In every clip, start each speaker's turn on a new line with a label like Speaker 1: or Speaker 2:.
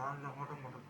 Speaker 1: パンがもとと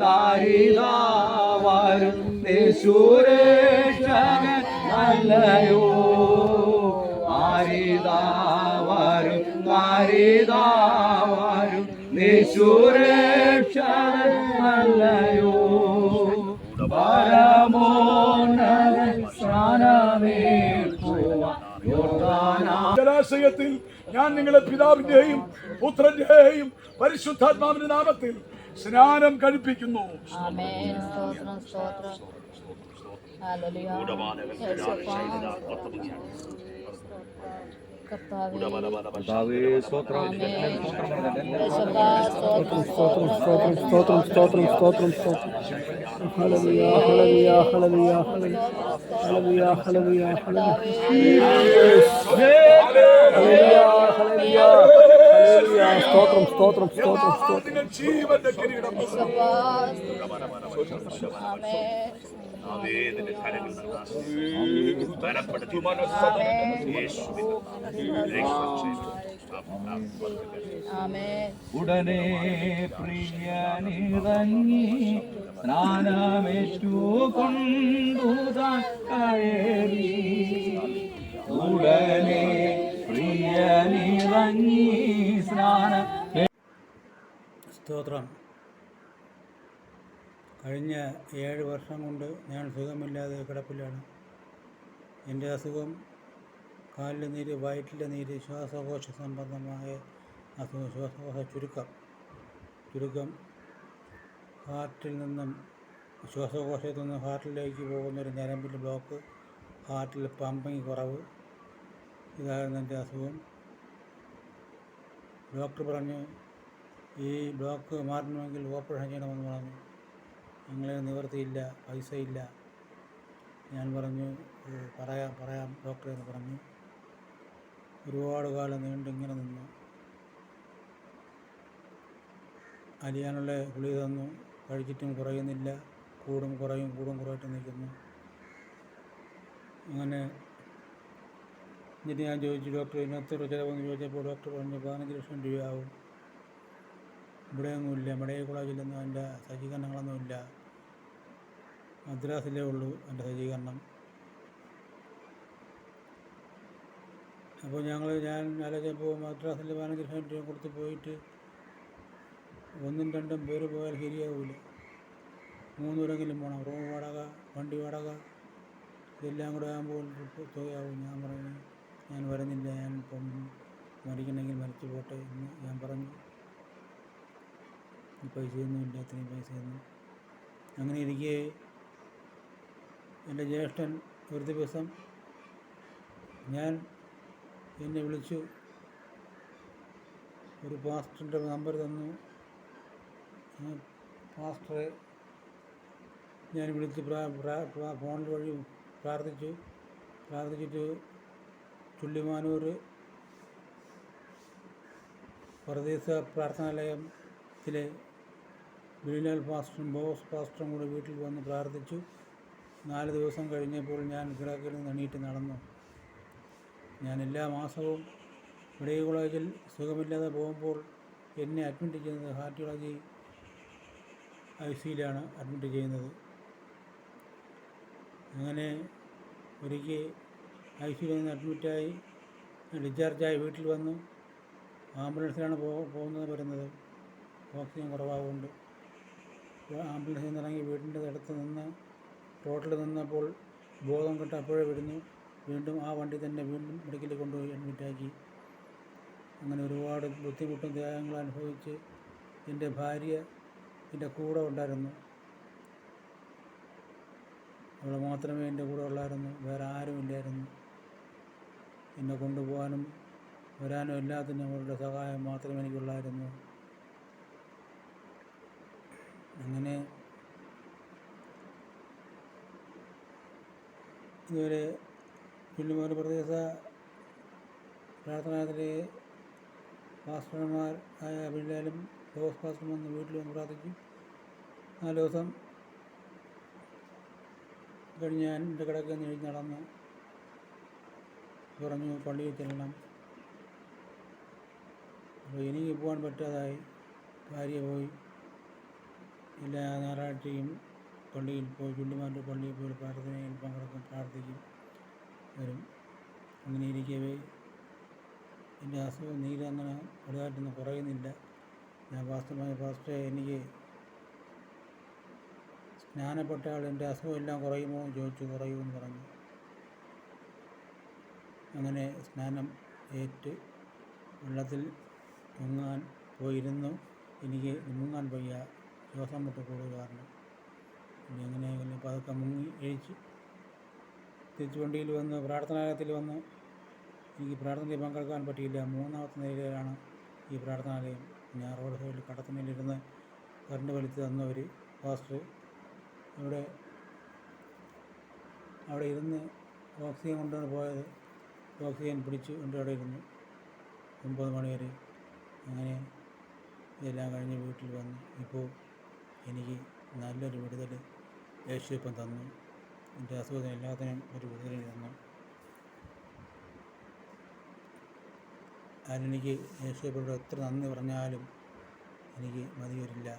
Speaker 1: താരിതാവരും സുരേഷകൻ അല്ലയോ? ആരിതാവരും താരിതാവരും നിസുരേഷകൻ അല്ലയോ? പരമോന്നതൻ സ്നാനമേൽക്കുവാൻ യോർദാനാ
Speaker 2: ജലാശയത്തിൽ ഞാൻ നിങ്ങളെ പിതാവിന്റെയും പുത്രന്റെയും പരിശുദ്ധാത്മാവിന്റെ നാമത്തിൽ സ്നാനം കഴിപ്പിക്കുന്നു.
Speaker 3: ആമേൻ. സ്തോത്രം സ്തോത്രം
Speaker 1: സ്തോത്രം
Speaker 3: സ്തോത്രം
Speaker 1: ഉടനെ പ്രിയ നിറങ്ങി സ്നാനമേറ്റു കൊണ്ടു ഉടനെ പ്രിയ നിറങ്ങി
Speaker 4: സ്തോത്രം. കഴിഞ്ഞ ഏഴ് വർഷം കൊണ്ട് ഞാൻ സുഖമില്ലാതെ കിടപ്പിലാണ്. എന്റെ അസുഖം കാലിലെ നീര് വയറ്റിലെ നീര് ശ്വാസകോശ സംബന്ധമായ അസുഖം ശ്വാസകോശ ചുരുക്കം. ചുരുക്കം ഹാർട്ടിൽ നിന്നും ശ്വാസകോശത്തിൽ നിന്നും ഹാർട്ടിലേക്ക് പോകുന്നൊരു ഞരമ്പിന്റെ ബ്ലോക്ക് ഹാർട്ടിൽ പമ്പിങ് കുറവ്. ഇതായിരുന്നു എന്റെ അസുഖം. ഡോക്ടർ പറഞ്ഞു ഈ ബ്ലോക്ക് മാറണമെങ്കിൽ ഓപ്പറേഷൻ ചെയ്യണമെന്ന് പറഞ്ഞു. ഞങ്ങളെ നിവർത്തിയില്ല പൈസ ഇല്ല ഞാൻ പറഞ്ഞു "ഏ, പറയാം പറയാം ഡോക്ടറെ എന്ന് പറഞ്ഞു. ഒരുപാട് കാലം നീണ്ട് ഇങ്ങനെ നിന്നു. അലിയാനുള്ള ഗുളി തന്നു. കഴിച്ചിട്ടും കുറയുന്നില്ല. കൂടും കുറയും കൂടും കുറയിട്ട് നിൽക്കുന്നു. അങ്ങനെ എന്നിട്ട് ഞാൻ ചോദിച്ചു ഡോക്ടർ ഇതിനകത്ത് ചിലവെന്ന് ചോദിച്ചപ്പോൾ ഡോക്ടർ പറഞ്ഞു പതിനഞ്ച് ലക്ഷം രൂപയാവും. ഇവിടെയൊന്നുമില്ല മെഡിക്കൽ കോളേജിലൊന്നും അതിന്റെ സജ്ജീകരണങ്ങളൊന്നുമില്ല. മദ്രാസിലേ ഉള്ളൂ എന്റെ സജ്ജീകരണം. അപ്പോൾ ഞങ്ങൾ ഞാൻ ആലോചിച്ചപ്പോൾ മദ്രാസിൽ പതിനഞ്ച് ലക്ഷം രൂപ കൊടുത്ത് പോയിട്ട് ഒന്നും രണ്ടും പേര് പോയാൽ ശരിയാവില്ല മൂന്ന് പേരെങ്കിലും പോകണം റൂം വാടക വണ്ടി വാടക ഇതെല്ലാം കൂടെ ആകുമ്പോൾ തുകയാവും ഞാൻ പറഞ്ഞു. ഞാൻ വരുന്നില്ല. ഞാൻ ഇപ്പം മരിക്കണമെങ്കിൽ മരിച്ചു പോട്ടെ എന്ന് ഞാൻ പറഞ്ഞു. പൈസയൊന്നും ഇല്ല അത്രയും പൈസയൊന്നും. അങ്ങനെ ഇരിക്കേ എന്റെ ജ്യേഷ്ഠൻ ഒരു ദിവസം ഞാൻ എന്നെ വിളിച്ചു. ഒരു പാസ്റ്ററിന്റെ നമ്പർ തന്നു. പാസ്റ്ററെ ഞാൻ വിളിച്ച് ഫോൺ വഴി പ്രാർത്ഥിച്ചു. പ്രാർത്ഥിച്ചിട്ട് ചുള്ളിമാനൂർ പ്രദേശ പ്രാർത്ഥനാലയത്തിലെ ബിലിലാൽ പാസ്റ്ററും ബോസ് പാസ്റ്ററും കൂടെ വീട്ടിൽ വന്ന് പ്രാർത്ഥിച്ചു. നാല് ദിവസം കഴിഞ്ഞപ്പോൾ ഞാൻ കിടക്കിൽ നിന്ന് എണീറ്റ് നടന്നു. ഞാൻ എല്ലാ മാസവും മെഡിക്കൽ കോളേജിൽ സുഖമില്ലാതെ പോകുമ്പോൾ എന്നെ അഡ്മിറ്റ് ചെയ്യുന്നത് ഹാർട്ടിയോളജി ഐ സിയിലാണ് അഡ്മിറ്റ് ചെയ്യുന്നത്. അങ്ങനെ ഒരിക്കൽ ഐ സിയിൽ നിന്ന് അഡ്മിറ്റായി ഡിസ്ചാർജായി വീട്ടിൽ വന്നു. ആംബുലൻസിലാണ് പോ പോകുന്നത് വരുന്നത്. ഓക്സിജൻ കുറവാകൊണ്ട് ആംബുലൻസിൽ നിന്ന് ഇറങ്ങി വീടിന്റെ അടുത്ത് നിന്ന് റോട്ടിൽ നിന്നപ്പോൾ ബോധം കെട്ട് അപ്പോഴേ വിടുന്നു. വീണ്ടും ആ വണ്ടി തന്നെ വീണ്ടും മെഡിക്കലിൽ കൊണ്ടുപോയി അഡ്മിറ്റാക്കി. അങ്ങനെ ഒരുപാട് ബുദ്ധിമുട്ടും ത്യാഗങ്ങളും അനുഭവിച്ച് എന്റെ ഭാര്യ എന്റെ കൂടെ ഉണ്ടായിരുന്നു. അവൾ മാത്രമേ എന്റെ കൂടെ ഉള്ളായിരുന്നു. വേറെ ആരും ഇല്ലായിരുന്നു എന്നെ കൊണ്ടുപോകാനും വരാനും എല്ലാത്തിനും അവരുടെ സഹായം മാത്രമേ എനിക്കുള്ളായിരുന്നു. അങ്ങനെ ഇതുവരെ പുല്ലുമൂല പ്രദേശ പ്രാർത്ഥനാത്തിലെ പാസ്റ്റർമാർ ആയ പിള്ളേരും ജോസ് പാസ്റ്റർ വന്ന് വീട്ടിൽ വന്ന് പ്രാർത്ഥിക്കും നാല് ദിവസം കഴിഞ്ഞ് ഞാൻ എന്റെ കിടക്കയിൽ കഴിഞ്ഞ് നടന്ന്. പറഞ്ഞു പള്ളിയിൽ ചെല്ലണം. അപ്പോൾ എനിക്ക് പോകാൻ പറ്റാതായി. ഭാര്യ പോയി. എല്ലാ ഞായറാഴ്ചയും പള്ളിയിൽ പോയി. ചുണ്ടിമാരുടെ പള്ളിയിൽ പോയി പ്രാർത്ഥനയിൽ പങ്കെടുക്കും പ്രാർത്ഥിക്കും വരും. അങ്ങനെ ഇരിക്കവേ. എന്റെ അസുഖം നീരങ്ങനെ വലുതായിട്ടൊന്നും കുറയുന്നില്ല ഞാൻ വാസ്തവമായ ഫാസ്റ്റ് എനിക്ക് സ്നാനപ്പെട്ട ആൾ എന്റെ അസുഖം എല്ലാം കുറയുമോ എന്ന് ചോദിച്ചു കുറയുമെന്ന് പറഞ്ഞു. അങ്ങനെ സ്നാനം ഏറ്റ് വെള്ളത്തിൽ മുങ്ങാൻ പോയിരുന്നു. എനിക്ക് മുങ്ങാൻ വയ്യ. ശ്വാസം മുട്ട് കൂടുതൽ കാരണം. പിന്നെ അങ്ങനെ അങ്ങനെ പതുക്കെ മുങ്ങി എഴിച്ച് തിരിച്ച് വണ്ടിയിൽ വന്ന് പ്രാർത്ഥനാലയത്തിൽ വന്ന് എനിക്ക് പ്രാർത്ഥനയിൽ പങ്കെടുക്കാൻ പറ്റിയില്ല. മൂന്നാമത്തെ നിലയിലാണ് ഈ പ്രാർത്ഥനാലയം. ഞാൻ റോഡ് സൈഡിൽ കടത്തുമേലിരുന്ന് കറണ്ട് വലിച്ച് തന്നവർ പാസ്റ്റർ ഇവിടെ അവിടെ ഇരുന്ന് ഓക്സിജൻ കൊണ്ടുവന്ന് പോയത് ഓക്സിജൻ പിടിച്ച് കൊണ്ട് അവിടെ ഇരുന്നു. ഒമ്പത് മണി വരെ അങ്ങനെ ഇതെല്ലാം കഴിഞ്ഞ് വീട്ടിൽ വന്നു ഇപ്പോൾ എനിക്ക് നല്ലൊരു വിടുതൽ യേശു ഇപ്പം തന്നു. എന്റെ അസുഖം എല്ലാത്തിനും ഒരു വിടുതൽ തന്നു. അതിനെനിക്ക് യേശുവിനോട് എത്ര നന്ദി പറഞ്ഞാലും എനിക്ക് മതി വരില്ല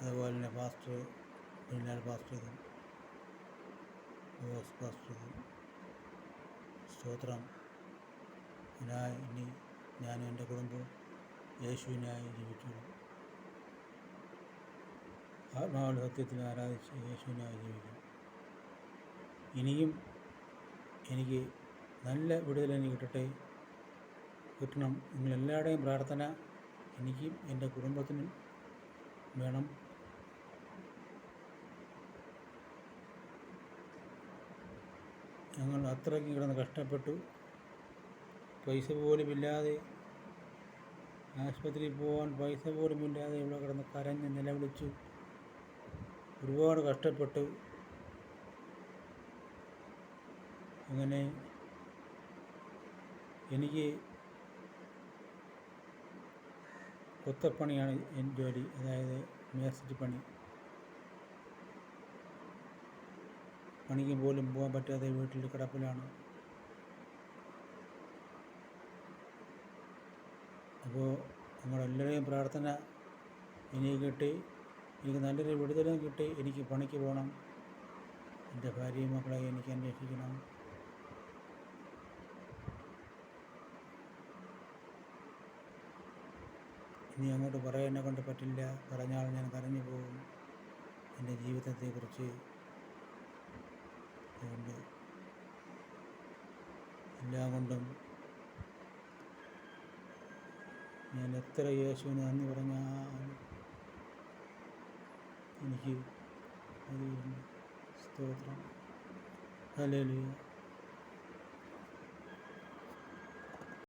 Speaker 4: അതുപോലെ തന്നെ പാസ്റ്റർ പിന്നാൾ പാസ്റ്റർ ഇതും ഫാസ്റ്റ് ഇതും സ്തോത്രം. ഞാൻ ഇനി ഞാനും എന്റെ കുടുംബം യേശുവിനായി ജീവിച്ചോളും ആത്മാവിന്റെ സത്യത്തിൽ ആരാധിച്ച് യേശുവിനായി ജീവിക്കുന്നു ഇനിയും എനിക്ക് നല്ല വിടുതൽ എനിക്ക് കിട്ടട്ടെ. കിട്ടണം നിങ്ങളെല്ലാവരുടെയും പ്രാർത്ഥന എനിക്കും എന്റെ കുടുംബത്തിനും വേണം. ഞങ്ങൾ അത്രയ്ക്ക് കിടന്ന് കഷ്ടപ്പെട്ടു. പൈസ പോലും ഇല്ലാതെ ആശുപത്രിയിൽ പോകാൻ പൈസ പോലും ഇല്ലാതെ ഇവിടെ കിടന്ന് കരഞ്ഞ് നിലവിളിച്ചു. ഒരുപാട് കഷ്ടപ്പെട്ടു. അങ്ങനെ എനിക്ക് കൊത്തപ്പണിയാണ് എന്റെ ജോലി അതായത് മേസ്തിരി പണി. പണിക്ക് പോലും പോകാൻ പറ്റാതെ വീട്ടിൽ കിടപ്പിലാണ്. അപ്പോൾ നിങ്ങളെല്ലാവരെയും പ്രാർത്ഥന എനിക്ക് കിട്ടി എനിക്ക് നല്ലൊരു വിടുതലും കിട്ടി എനിക്ക് പണിക്ക് പോകണം. എന്റെ ഭാര്യയും മക്കളെ എനിക്ക് അന്വേഷിക്കണം. ഇനി അങ്ങോട്ട് പറയാനെ കൊണ്ട് പറ്റില്ല. പറഞ്ഞാൽ ഞാൻ കരഞ്ഞു പോകും എന്റെ ജീവിതത്തെക്കുറിച്ച് അതുകൊണ്ട് എല്ലാം കൊണ്ടും ഞാൻ എത്ര യേശുവിനെ നന്ദി പറഞ്ഞാൽ എനിക്ക് സ്തോത്രം. ഹല്ലേലൂയ.